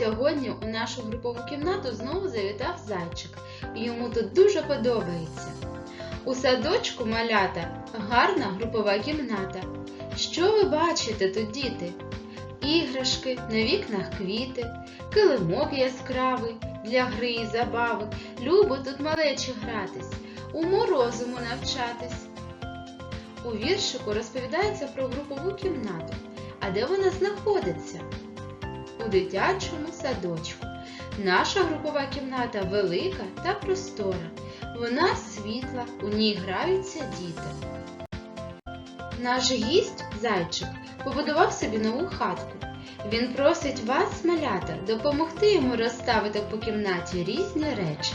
Сьогодні у нашу групову кімнату знову завітав зайчик, йому тут дуже подобається. У садочку малята гарна групова кімната. Що ви бачите тут, діти? Іграшки, на вікнах квіти, килимок яскравий для гри і забави. Любо тут малечі гратись, уму розуму навчатись. У віршику розповідається про групову кімнату. А де вона знаходиться? У дитячому садочку. Наша групова кімната велика та простора. Вона світла, у ній граються діти. Наш гість, зайчик, побудував собі нову хатку. Він просить вас, малята, допомогти йому розставити по кімнаті різні речі.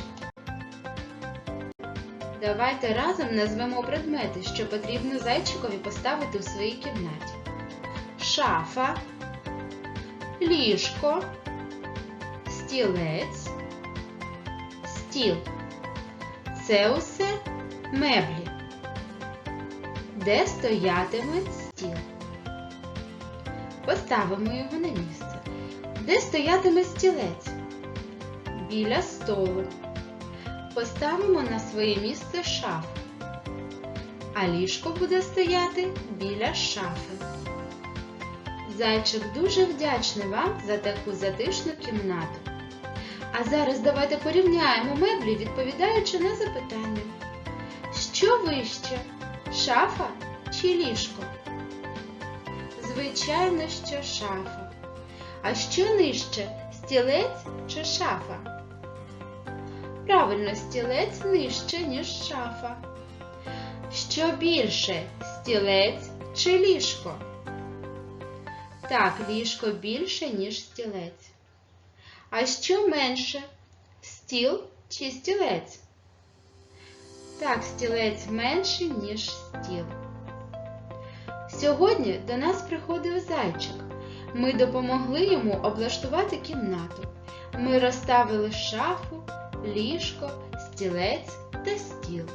Давайте разом назвемо предмети, що потрібно зайчикові поставити у своїй кімнаті. Шафа, ліжко, стілець, стіл. Це усе меблі. Де стоятиме стіл? Поставимо його на місце. Де стоятиме стілець? Біля столу. Поставимо на своє місце шафу. А ліжко буде стояти біля шафи. Зайчик дуже вдячний вам за таку затишну кімнату. А зараз давайте порівняємо меблі, відповідаючи на запитання. Що вище? Шафа чи ліжко? Звичайно, що шафа. А що нижче? Стілець чи шафа? Правильно, стілець нижче, ніж шафа. Що більше? Стілець чи ліжко? Так, ліжко більше, ніж стілець. А що менше? Стіл чи стілець? Так, стілець менший, ніж стіл. Сьогодні до нас приходив зайчик. Ми допомогли йому облаштувати кімнату. Ми розставили шафу, ліжко, стілець та стіл.